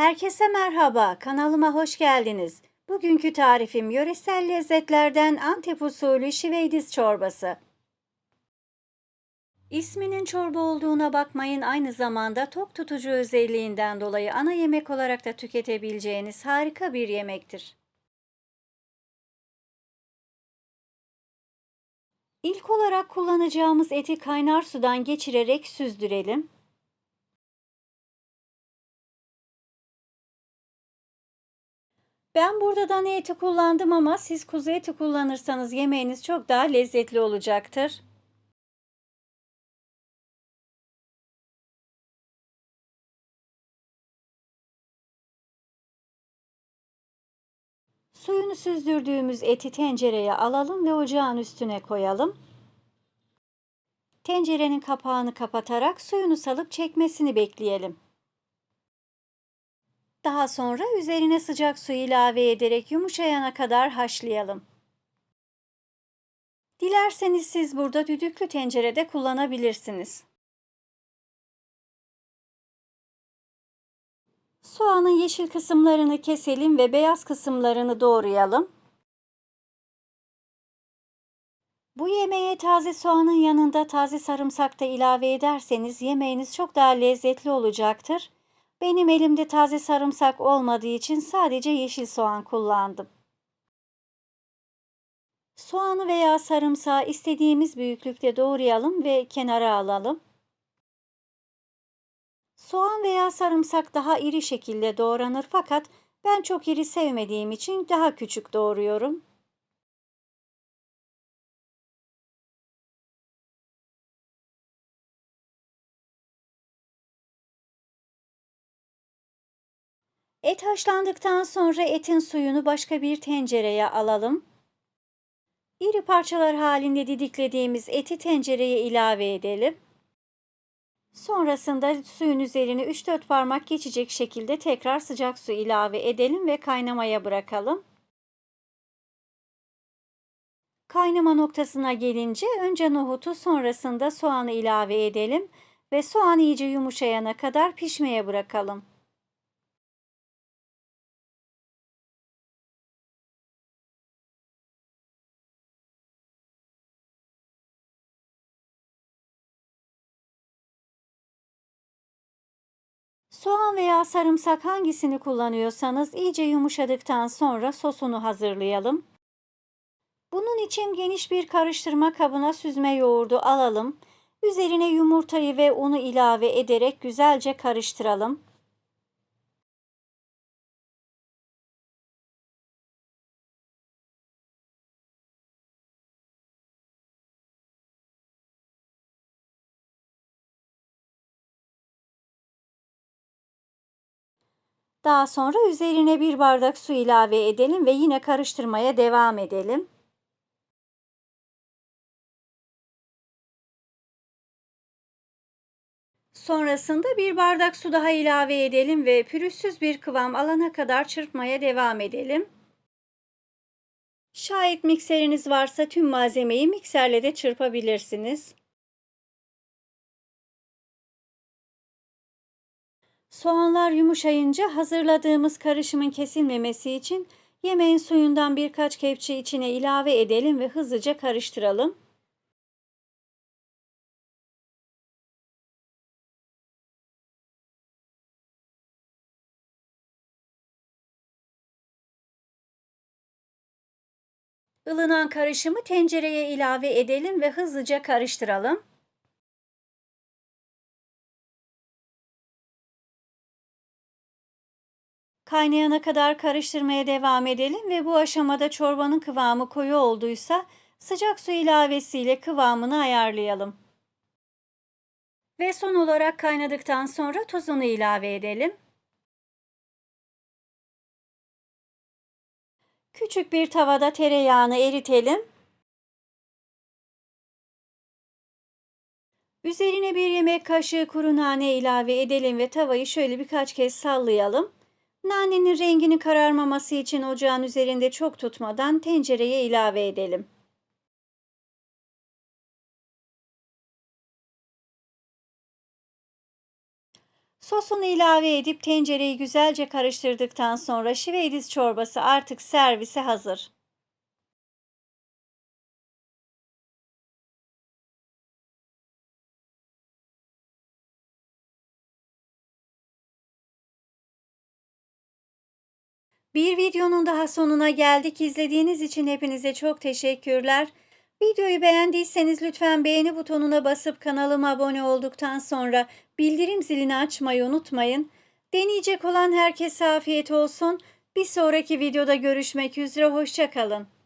Herkese merhaba, kanalıma hoş geldiniz. Bugünkü tarifim yöresel lezzetlerden Antep usulü şiveydiz çorbası. İsminin çorba olduğuna bakmayın aynı zamanda tok tutucu özelliğinden dolayı ana yemek olarak da tüketebileceğiniz harika bir yemektir. İlk olarak kullanacağımız eti kaynar sudan geçirerek süzdürelim. Ben burada dana eti kullandım ama siz kuzu eti kullanırsanız yemeğiniz çok daha lezzetli olacaktır. Suyunu süzdürdüğümüz eti tencereye alalım ve ocağın üstüne koyalım. Tencerenin kapağını kapatarak suyunu salıp çekmesini bekleyelim. Daha sonra üzerine sıcak su ilave ederek yumuşayana kadar haşlayalım. Dilerseniz siz burada düdüklü tencerede kullanabilirsiniz. Soğanın yeşil kısımlarını keselim ve beyaz kısımlarını doğrayalım. Bu yemeğe taze soğanın yanında taze sarımsak da ilave ederseniz yemeğiniz çok daha lezzetli olacaktır. Benim elimde taze sarımsak olmadığı için sadece yeşil soğan kullandım. Soğanı veya sarımsağı istediğimiz büyüklükte doğrayalım ve kenara alalım. Soğan veya sarımsak daha iri şekilde doğranır fakat ben çok iri sevmediğim için daha küçük doğruyorum. Et haşlandıktan sonra etin suyunu başka bir tencereye alalım. İri parçalar halinde didiklediğimiz eti tencereye ilave edelim. Sonrasında suyun üzerine 3-4 parmak geçecek şekilde tekrar sıcak su ilave edelim ve kaynamaya bırakalım. Kaynama noktasına gelince önce nohutu sonrasında soğanı ilave edelim ve soğan iyice yumuşayana kadar pişmeye bırakalım. Soğan veya sarımsak hangisini kullanıyorsanız iyice yumuşadıktan sonra sosunu hazırlayalım. Bunun için geniş bir karıştırma kabına süzme yoğurdu alalım. Üzerine yumurtayı ve unu ilave ederek güzelce karıştıralım. Daha sonra üzerine bir bardak su ilave edelim ve yine karıştırmaya devam edelim. Sonrasında bir bardak su daha ilave edelim ve pürüzsüz bir kıvam alana kadar çırpmaya devam edelim. Şayet mikseriniz varsa tüm malzemeyi mikserle de çırpabilirsiniz. Soğanlar yumuşayınca hazırladığımız karışımın kesilmemesi için yemeğin suyundan birkaç kepçe içine ilave edelim ve hızlıca karıştıralım. Ilınan karışımı tencereye ilave edelim ve hızlıca karıştıralım. Kaynayana kadar karıştırmaya devam edelim ve bu aşamada çorbanın kıvamı koyu olduysa sıcak su ilavesiyle kıvamını ayarlayalım. Ve son olarak kaynadıktan sonra tuzunu ilave edelim. Küçük bir tavada tereyağını eritelim. Üzerine bir yemek kaşığı kuru nane ilave edelim ve tavayı şöyle birkaç kez sallayalım. Nanenin renginin kararmaması için ocağın üzerinde çok tutmadan tencereye ilave edelim. Sosunu ilave edip tencereyi güzelce karıştırdıktan sonra şiveydiz çorbası artık servise hazır. Bir videonun daha sonuna geldik. İzlediğiniz için hepinize çok teşekkürler. Videoyu beğendiyseniz lütfen beğeni butonuna basıp kanalıma abone olduktan sonra bildirim zilini açmayı unutmayın. Deneyecek olan herkese afiyet olsun. Bir sonraki videoda görüşmek üzere. Hoşçakalın.